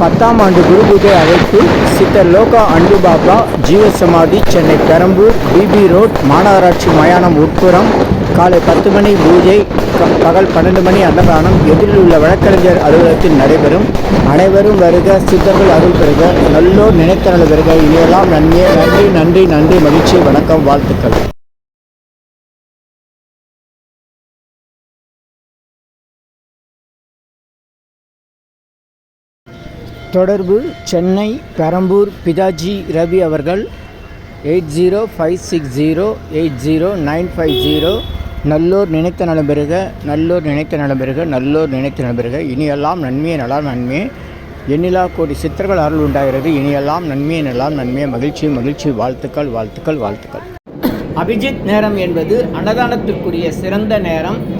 பத்தாம் ஆண்டு குரு பூஜை அழைப்பு சித்தர் லோகா அன்பு பாபா ஜீவ சமாதி சென்னை பெரம்பூர் பிபி ரோட் மாநகராட்சி மயானம் உட்புறம் காலை பத்து மணி பூஜை க- பகல் பன்னெண்டு மணி அன்னதானம் எதிரில் உள்ள வழக்கறிஞர் அலுவலகத்தில் நடைபெறும். அனைவரும் வருக சித்தர்கள் அருள் பெறுக நல்லோர் நினைத்தனல் வருக இவையெல்லாம் நன்மையே நன்றி நன்றி நன்றி மகிழ்ச்சி வணக்கம் வாழ்த்துக்கள். தொடர்பு சென்னை பெரம்பூர் பிதாஜி ரவி அவர்கள் eight zero five six zero eight zero nine five zero. நல்லோர் நினைத்த நலம்பெறுக நல்லோர் நினைத்த நலம்பெறுக நல்லோர் நினைத்த நலம்பெறுக இனியெல்லாம் நன்மையே நலாம் நன்மையே. எண்ணிலா கோடி சித்தர்கள் அருள் உண்டாகிறது. இனியெல்லாம் நன்மையே நலாம் நன்மையே. மகிழ்ச்சி மகிழ்ச்சி. வாழ்த்துக்கள் வாழ்த்துக்கள் வாழ்த்துக்கள். அபிஜித் நேரம் என்பது அன்னதானத்திற்குரிய சிறந்த நேரம்.